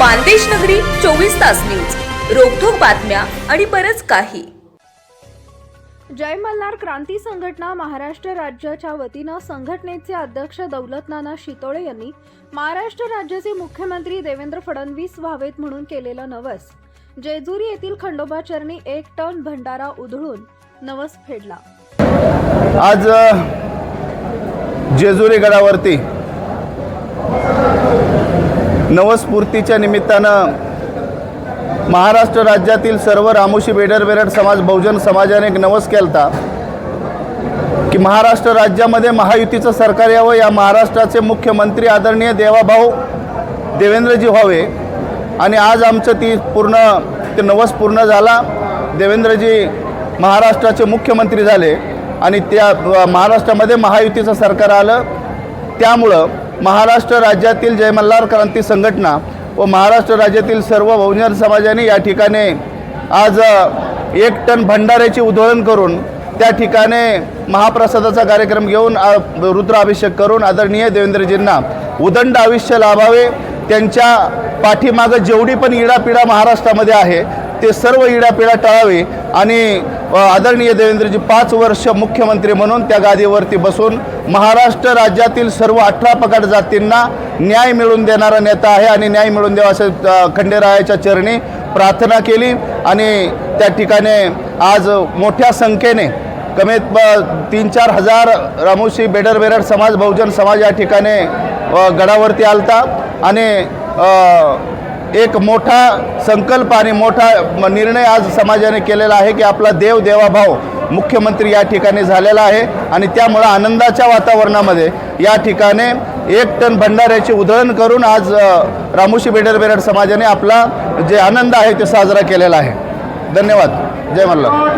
मानदेश नगरी चोवीस तास न्यूज. रोखोक बातम्या आणि बरच काही. जय मल्हार क्रांती संघटना महाराष्ट्र राज्याच्या वतीनं संघटनेचे अध्यक्ष दौलत नाना शितोळे यांनी महाराष्ट्र राज्याचे मुख्यमंत्री देवेंद्र फडणवीस व्हावेत म्हणून केलेलं नवस. जेजुरी येथील खंडोबा चरणी एक टन भंडारा उधळून नवस फेडला. आज जेजुरी गडावरती नवस्फूर्तीच्या निमित्तानं महाराष्ट्र राज्यातील सर्व रामोशी बेडर बेरड समाज बहुजन समाजाने एक नवस केलता की महाराष्ट्र राज्यामध्ये महायुतीचं सरकार यावं या महाराष्ट्राचे मुख्यमंत्री आदरणीय देवाभाऊ देवेंद्रजी व्हावे आणि आज आमचं ती पूर्ण ते नवस पूर्ण झाला. देवेंद्रजी महाराष्ट्राचे मुख्यमंत्री झाले आणि त्या महाराष्ट्रामध्ये महायुतीचं सरकार आलं. त्यामुळं महाराष्ट्र राज्यातील जय मल्हार क्रांती संघटना व महाराष्ट्र राज्यातील सर्व बहुजन समाजाने या ठिकाणी आज एक टन भंडाऱ्याची उधळण करून त्या ठिकाणी महाप्रसादाचा कार्यक्रम घेऊन रुद्राभिषेक करून आदरणीय देवेंद्रजींना उदंड आयुष्य लाभावे. त्यांच्या पाठीमागं जेवढी पण इडापिडा महाराष्ट्रामध्ये आहे ते सर्व इडापिडा टाळावी आणि आदरणीय देवेंद्रजी पाच वर्ष मुख्यमंत्री म्हणून त्या गादीवरती बसून महाराष्ट्र राज्यातील सर्व अठरा पगड जातींना न्याय मिळवून देणारा नेता आहे आणि न्याय मिळवून द्यावा असं खंडेरायाच्या चरणी प्रार्थना केली आणि त्या ठिकाणी आज मोठ्या संख्येने कमीत तीन चार हजार रामोशी बेडर बेडर समाज बहुजन समाज या ठिकाणी गडावरती आलता आणि एक मोठा संकल्प आणि मोठा म- निर्णय आज समाजाने केलेला आहे की आपला देव देवाभाव मुख्यमंत्री या ठिकाणी झालेला आहे आणि त्यामुळं आनंदाच्या वातावरणामध्ये या ठिकाणी एक टन भंडाऱ्याची उधळण करून आज रामोशी बेडर बेरड समाजाने आपला जे आनंद आहे ते साजरा केलेला आहे. धन्यवाद. जय मल्हार.